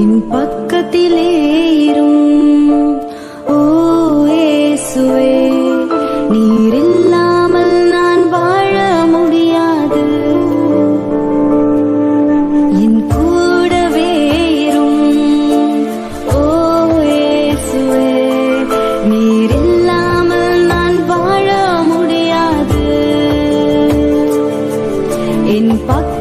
என் பக்கத்திலே இரும். ஓ ஏசுவே நீரில்லாமல் நான் வாழ முடியாது. என் கூடவே இரும். ஓ ஏசுவே நீரில்லாமல் நான் வாழ முடியாது. என் பக்க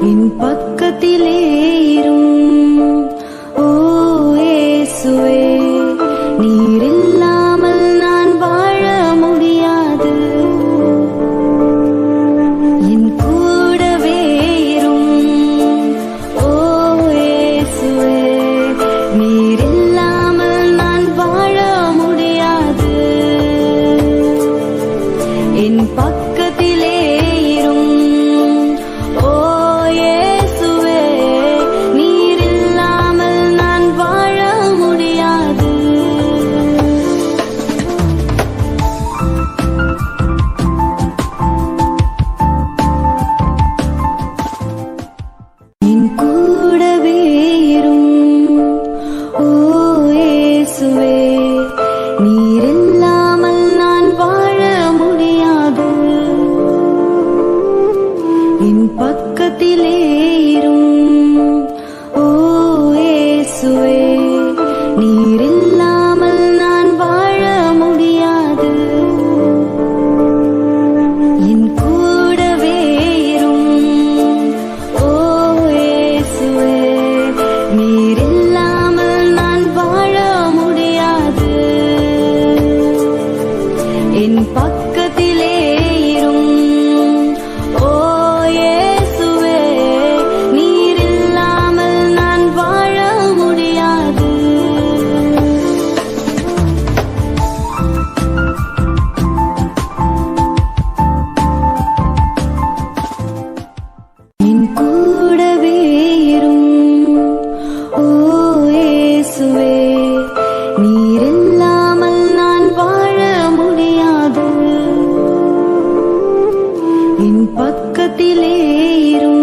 என் பக்கத்திலே இரு உலகத்திலே inteiro.